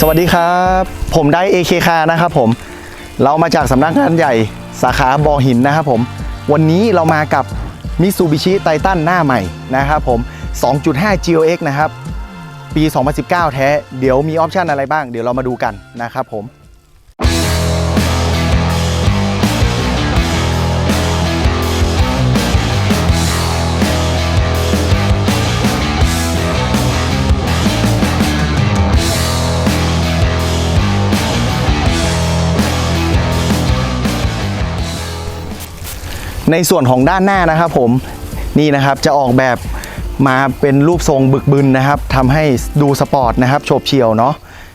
สวัสดีครับ ผมได้ AK คานะครับผม เรามาจากสำนักงานใหญ่สาขาบอหินนะครับผม วันนี้เรามากับ Mitsubishi Titan หน้าใหม่นะครับผม 2.5 GLX นะครับ ปี 2019 แท้ เดี๋ยวมีออปชันอะไรบ้าง เดี๋ยวเรามาดูกันนะครับผม ในส่วนของด้านหน้านะครับผมนี่นะครับจะออกแบบมาเป็นรูปทรงบึกบึนนะครับทำให้ดูสปอร์ตนะครับโฉบเฉี่ยวเนาะ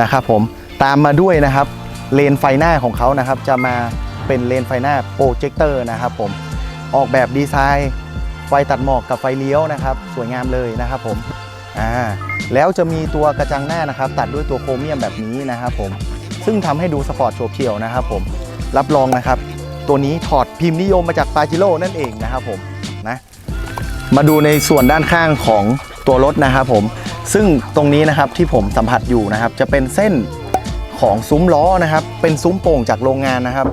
นะครับผมตามมาด้วยนะครับเลนไฟหน้าของเขานะครับ จะมาเป็นเลนไฟหน้าโปรเจคเตอร์นะครับผมออกแบบดีไซน์ไฟตัดหมอกกับไฟเลี้ยวนะครับ สวยงามเลยนะครับผมอ่าแล้วจะมีตัวกระจังหน้านะครับ ตัดด้วยตัวโครเมียมแบบนี้นะครับผมซึ่งทำให้ดูสปอร์ตโฉบเฉี่ยวนะครับผมรับรองนะครับ ตัวนี้ถอดพิมพ์นิยมมาจากปาจิโร่นั่นเองนะครับผมนะมาดูในส่วนด้านข้างของตัวรถนะครับผมซึ่งตรงนี้นะครับที่ผมสัมผัสอยู่นะครับ จะเป็นเส้นของซุ้มล้อนะครับ เป็นซุ้มโป่งจากโรงงานนะครับ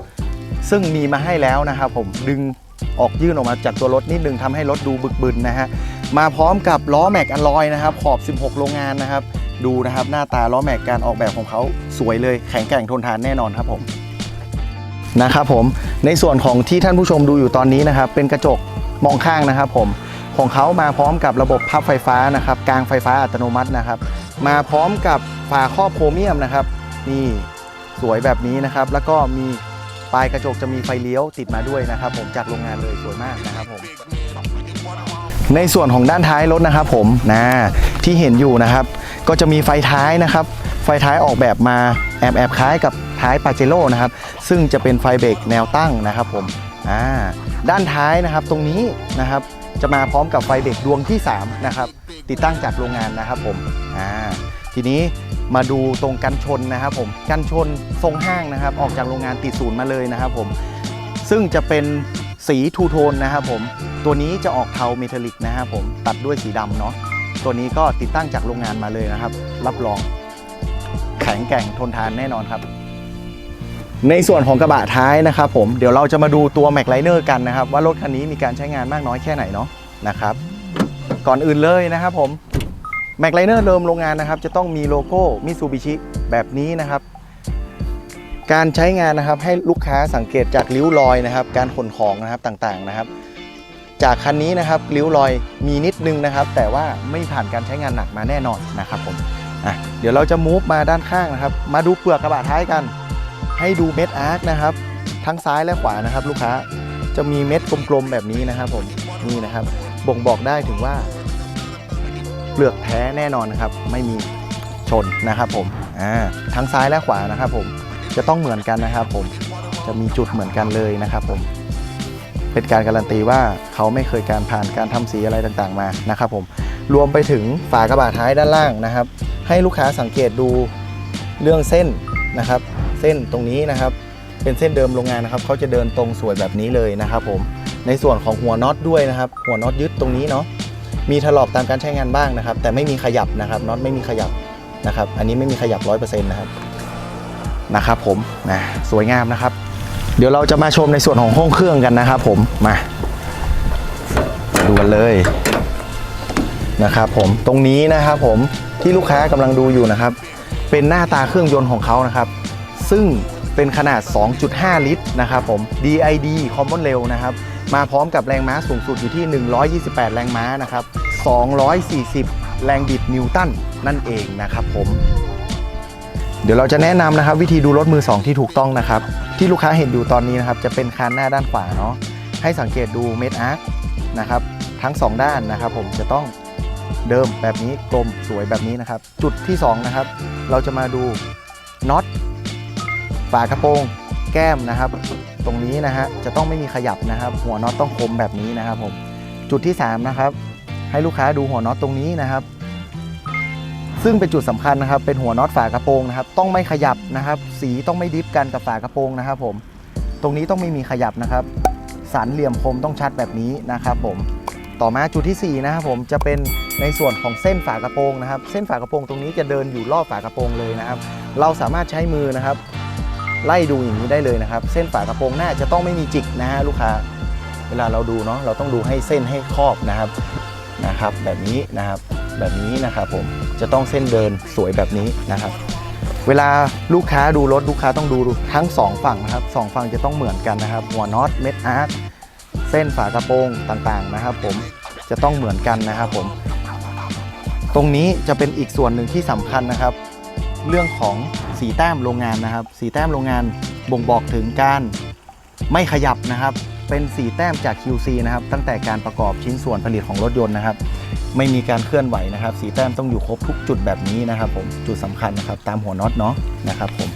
ซึ่งมีมาให้แล้วนะครับ ผมดึงออกยื่นออกมาจากตัวรถนิดนึงทำให้รถดูบึกบึนนะฮะมาพร้อมกับล้อแม็กอลลอยนะครับ ขอบ 16 โรงงานนะครับ ดูนะครับหน้าตาล้อแม็กการออกแบบของเขาสวยเลยแข็งแกร่งทนทานแน่นอนครับผม นะครับผมในส่วนของที่ท่านผู้ชมดูอยู่ตอนนี้นะครับ เป็นกระจกมองข้างนะครับผมของเขามาพร้อมกับระบบพับไฟฟ้านะครับกลางไฟฟ้าอัตโนมัตินะครับ มาพร้อมกับฝาครอบโครเมียมนะครับ นี่สวยแบบนี้นะครับ แล้วก็มีปลายกระจกจะมีไฟเลี้ยวติดมาด้วยนะครับ ผมจากโรงงานเลยสวยมากนะครับผมในส่วนของด้านท้ายรถนะครับ ผมนะที่เห็นอยู่นะครับ ก็จะมีไฟท้ายนะครับ ไฟท้ายออกแบบมาแอบแอบคล้ายกับ ท้ายปาเจโร่นะครับซึ่งจะเป็นไฟเบรกแนวตั้งนะครับผมด้านท้ายนะครับตรงนี้นะครับจะมาพร้อมกับไฟเบรกดวงที่3นะครับติดตั้งจากโรงงานนะครับผมทีนี้มาดูตรงกันชนนะครับผมกันชนทรงห้างนะครับออกจากโรงงานติดศูนย์มาเลยนะครับผมซึ่งจะเป็นสีทูโทนนะครับผมตัวนี้จะออกเทาเมทัลลิกนะครับผมตัดด้วยสีดำเนาะตัวนี้ก็ติดตั้งจากโรงงานมาเลยนะครับ รับรองแข็งแกร่งทนทานแน่นอนครับ ในส่วนของกระบะท้ายนะครับผมเดี๋ยวเราจะมาดูตัว Mac l i n e r กันนะครับ ว่ารถคันนี้มีการใช้งานมากน้อยแค่ไหนเนาะนะครับ ก่อนอื่นเลยนะครับผม Mac l i n e r เดิมโรงงานนะครับ จะต้องมีโลโก้ Mitsubishi แบบนี้นะครับ การใช้งานนะครับให้ลูกค้าสังเกตจากริ้วรอยนะครับ การขนของนะครับต่างๆนะครับ จากคันนี้นะครับริ้วรอยมีนิดนึงนะครับ แต่ว่าไม่ผ่านการใช้งานหนักมาแน่นอนนะครับผมอะเดี๋ยวเราจะมูฟมาด้านข้างนะครับ มาดูเปลือกกระบะท้ายกัน ให้ดูเม็ดอาร์คนะครับ ทั้งซ้ายและขวานะครับ ลูกค้าจะมีเม็ดกลมๆแบบนี้นะครับ ผมนี่นะครับ บ่งบอกได้ถึงว่าเปลือกแท้แน่นอนนะครับ ไม่มีชนนะครับ ผมอ่าทั้งซ้ายและขวานะครับ ผมจะต้องเหมือนกันนะครับ ผมจะมีจุดเหมือนกันเลยนะครับ ผมเป็นการการันตีว่าเขาไม่เคยการผ่านการทำสีอะไรต่างๆมานะครับ ผมรวมไปถึงฝากระบะท้ายด้านล่างนะครับ ให้ลูกค้าสังเกตดูเรื่องเส้นนะครับ เส้นตรงนี้นะครับ เป็นเส้นเดิมโรงงานนะครับเขาจะเดินตรงสวยแบบนี้เลยนะครับผมในส่วนของหัวน็อตด้วยนะครับ หัวน็อตยึดตรงนี้เนาะมีถลอกตามการใช้งานบ้างนะครับ แต่ไม่มีขยับนะครับน็อตไม่มีขยับนะครับ อันนี้ไม่มีขยับร้อยเปอร์เซ็นต์นะครับนะครับ ผมนะสวยงามนะครับ เดี๋ยวเราจะมาชมในส่วนของห้องเครื่องกันนะครับ ผมมาดูกันเลยนะครับ ผมตรงนี้นะครับ ผมที่ลูกค้ากำลังดูอยู่นะครับ เป็นหน้าตาเครื่องยนต์ของเขานะครับ ซึ่งเป็นขนาด 2.5 ลิตรนะครับผม DID Common Rail นะครับ มาพร้อมกับแรงม้าสูงสุดอยู่ที่ 128 แรงม้านะครับ 240 แรงบิดนิวตันนั่นเองนะครับผม เดี๋ยวเราจะแนะนำนะครับ วิธีดูรถมือ 2 ที่ถูกต้องนะครับ ที่ลูกค้าเห็นอยู่ตอนนี้นะครับ จะเป็นคานหน้าด้านขวาเนาะ ให้สังเกตดูเม็ดอาร์คนะครับ ทั้ง 2 ด้านนะครับผมจะต้องเดิมแบบนี้กลมสวยแบบนี้นะครับ จุดที่ 2 นะครับ เราจะมาดูน็อต ฝากระโปรงแก้มนะครับ ตรงนี้นะฮะจะต้องไม่มีขยับนะครับ หัวน็อตต้องคมแบบนี้นะครับผมจุดที่ 3 นะครับ ให้ลูกค้าดูหัวน็อตตรงนี้นะครับ ซึ่งเป็นจุดสำคัญนะครับ เป็นหัวน็อตฝากระโปรงนะครับ ต้องไม่ขยับนะครับ สีต้องไม่ดิฟกันกับฝากระโปรงนะครับ ผม ตรงนี้ต้องไม่มีขยับนะครับ สันเหลี่ยมคมต้องชัดแบบนี้นะครับ ผมต่อมาจุดที่ 4 นะครับผมจะเป็นในส่วนของเส้นฝากระโปรงนะครับ เส้นฝากระโปรงตรงนี้จะเดินอยู่รอบฝากระโปรงเลยนะครับ เราสามารถใช้มือนะครับ ไล่ดูอย่างนี้ได้เลยนะครับ เส้นฝากระโปรงหน้าจะต้องไม่มีจิกนะฮะลูกค้า เวลาเราดูเนาะเราต้องดูให้เส้นให้ครอบนะครับนะครับ แบบนี้นะครับแบบนี้นะครับผมจะต้องเส้นเดินสวยแบบนี้นะครับ เวลาลูกค้าดูรถลูกค้าต้องดูทั้งสองฝั่งนะครับสองฝั่งจะต้องเหมือนกันนะครับ หัวน็อตเม็ดอาร์คเส้นฝากระโปรงต่างๆนะครับ ผมจะต้องเหมือนกันนะครับผม ตรงนี้จะเป็นอีกส่วนหนึ่งที่สำคัญนะครับ เรื่องของสีแต้มโรงงานนะครับ สีแต้มโรงงานบ่งบอกถึงการไม่ขยับนะครับ เป็นสีแต้มจาก QC นะครับ ตั้งแต่การประกอบชิ้นส่วนผลิตของรถยนต์นะครับ ไม่มีการเคลื่อนไหวนะครับ สีแต้มต้องอยู่ครบทุกจุดแบบนี้นะครับ ผมจุดสำคัญนะครับตามหัวน็อตเนาะนะครับผม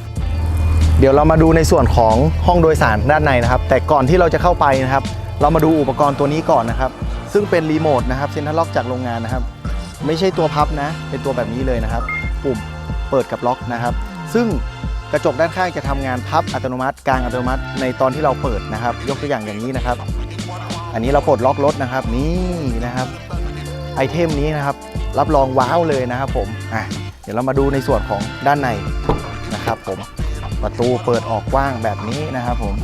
เดี๋ยวเรามาดูในส่วนของห้องโดยสารด้านในนะครับ แต่ก่อนที่เราจะเข้าไปนะครับ เรามาดูอุปกรณ์ตัวนี้ก่อนนะครับ ซึ่งเป็นรีโมทนะครับเซ็นทรัลล็อกจากโรงงานนะครับ ไม่ใช่ตัวพับนะ เป็นตัวแบบนี้เลยนะครับ ปุ่ม เปิดกับล็อกนะครับ ซึ่งกระจกด้านข้างจะทำงานพับอัตโนมัติกลางอัตโนมัติในตอนที่เราเปิดนะครับ ยกตัวอย่างอย่างนี้นะครับ อันนี้เราปลดล็อกรถนะครับนี่นะครับไอเทมนี้นะครับ รับรองว้าวเลยนะครับผมอะเดี๋ยวเรามาดูในส่วนของด้านในนะครับผมประตูเปิดออกกว้างแบบนี้นะครับผม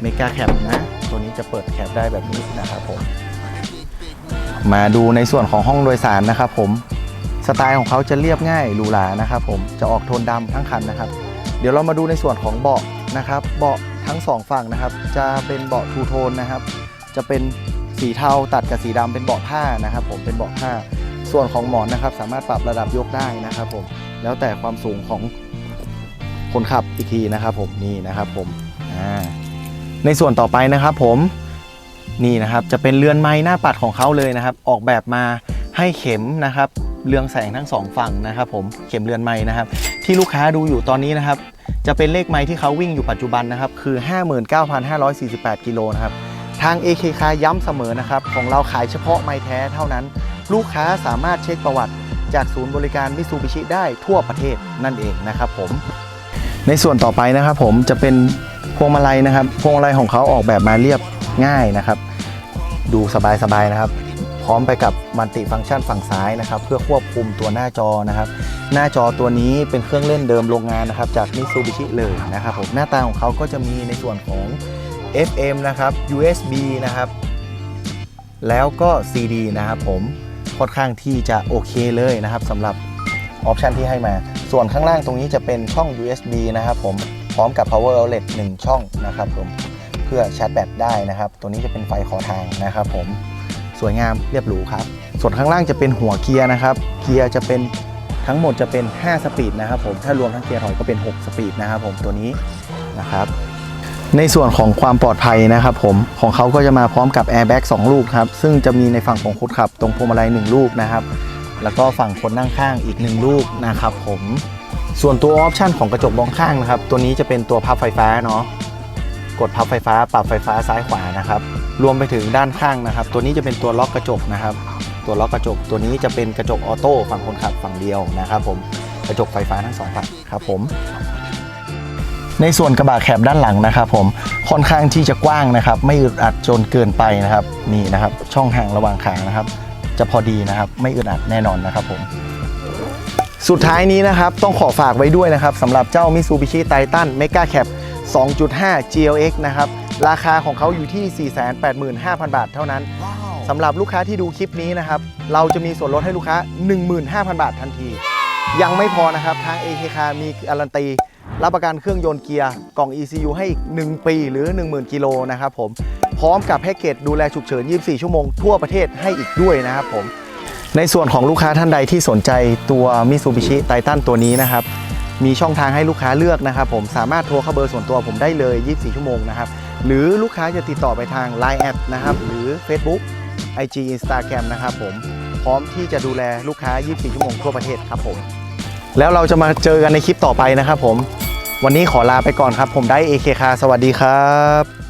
เมกาแคปนะตัวนี้จะเปิดแคปได้แบบนี้นะครับผมมาดูในส่วนของห้องโดยสารนะครับผม สไตล์ของเขาจะเรียบง่ายหรูหรานะครับผมจะออกโทนดำทั้งคันนะครับ เดี๋ยวเรามาดูในส่วนของเบาะนะครับ เบาะทั้งสองฝั่งนะครับ จะเป็นเบาะทูโทนนะครับ จะเป็นสีเทาตัดกับสีดำเป็นเบาะผ้านะครับ ผมเป็นเบาะผ้า ส่วนของหมอนนะครับ สามารถปรับระดับยกได้นะครับ ผมแล้วแต่ความสูงของคนขับอีกทีนะครับ ผมนี่นะครับ ผมในส่วนต่อไปนะครับ ผมนี่นะครับจะเป็นเรือนไม้หน้าปัดของเขาเลยนะครับ ออกแบบมา ให้เข็มนะครับเรืองแสงทั้งสองฝั่งนะครับผมเข็มเรือนไม้นะครับ ที่ลูกค้าดูอยู่ตอนนี้นะครับ จะเป็นเลขไม้ที่เขาวิ่งอยู่ปัจจุบันนะครับ คือ 59,548 กิโลนะครับ ทาง AK คาย้ำเสมอนะครับ ของเราขายเฉพาะไม้แท้เท่านั้น ลูกค้าสามารถเช็คประวัติ จากศูนย์บริการมิซูบิชิได้ทั่วประเทศนั่นเองนะครับผม ในส่วนต่อไปนะครับผมจะเป็นพวงมาลัยนะครับ พวงมาลัยของเขาออกแบบมาเรียบง่ายนะครับ ดูสบายๆนะครับ พร้อมไปกับมัลติฟังก์ชันฝั่งซ้ายนะครับ เพื่อควบคุมตัวหน้าจอนะครับ หน้าจอตัวนี้เป็นเครื่องเล่นเดิมโรงงานนะครับ จากมิซูบิชิเลยนะครับผมหน้าตาของเขาก็จะมีในส่วนของ FM นะครับ USB นะครับ แล้วก็ CD นะครับผมค่อนข้างที่จะโอเคเลยนะครับสำหรับออปชันที่ให้มา ส่วนข้างล่างตรงนี้จะเป็นช่อง USB นะครับผมพร้อมกับ power outlet 1 ช่องนะครับผมเพื่อชาร์จแบตได้นะครับ ตัวนี้จะเป็นไฟขอทางนะครับผม สวยงามเรียบหรูครับ ส่วนข้างล่างจะเป็นหัวเกียร์นะครับ เกียร์จะเป็นทั้งหมดจะเป็น 5 สปีดนะครับผม ถ้ารวมทั้งเกียร์ถอยก็เป็น 6 สปีดนะครับผมตัวนี้นะครับ ในส่วนของความปลอดภัยนะครับผม ของเขาก็จะมาพร้อมกับแอร์แบ็ก2ลูกครับ ซึ่งจะมีในฝั่งของคนขับตรงพวงมาลัย1ลูกนะครับ แล้วก็ฝั่งคนนั่งข้างอีก 1 ลูกนะครับผม ส่วนตัวออปชันของกระจกมองข้างนะครับ ตัวนี้จะเป็นตัวพับไฟฟ้าเนาะ กดพับไฟฟ้า ปรับไฟฟ้าซ้ายขวานะครับ รวมไปถึงด้านข้างนะครับ ตัวนี้จะเป็นตัวล็อกกระจกนะครับ ตัวล็อกกระจก ตัวนี้จะเป็นกระจกออโต้ฝั่งคนขับฝั่งเดียวนะครับ ผมกระจกไฟฟ้าทั้งสองฝั่งครับผม ในส่วนกระบะแคบด้านหลังนะครับ ผมค่อนข้างที่จะกว้างนะครับ ไม่อึดอัดจนเกินไปนะครับนี่นะครับ ช่องห่างระหว่างขานะครับ จะพอดีนะครับ ไม่อึดอัดแน่นอนนะครับ ผมสุดท้ายนี้นะครับ ต้องขอฝากไว้ด้วยนะครับสำหรับเจ้า Mitsubishi Titan Mega Cap 2.5 GLX นะครับ ราคาของเขาอยู่ที่ 485,000 บาทเท่านั้นสำหรับลูกค้าที่ดูคลิปนี้นะครับ เราจะมีส่วนลดให้ลูกค้า 15,000 บาททันที ยังไม่พอนะครับทาง AK Car มีการันตี รับประกันเครื่องยนต์เกียร์กล่อง ECU ให้อีก 1 ปีหรือ 10,000 กิโลนะครับผมพร้อมกับแพ็กเกจดูแลฉุกเฉิน 24 ชั่วโมงทั่วประเทศให้อีกด้วยนะครับผมในส่วนของลูกค้าท่านใดที่สนใจตัว Mitsubishi Titan ตัวนี้นะครับ มีช่องทางให้ลูกค้าเลือกนะครับผมสามารถโทรเข้าเบอร์ส่วนตัวผมได้เลย 24 ชั่วโมงนะครับ หรือลูกค้าจะติดต่อไปทาง Line แอดนะครับ หรือ Facebook IG Instagram นะครับผมพร้อมที่จะดูแลลูกค้า 24 ชั่วโมงทั่วประเทศครับผม แล้วเราจะมาเจอกันในคลิปต่อไปนะครับผม วันนี้ขอลาไปก่อนครับ ผมได้ AK คาสวัสดีครับ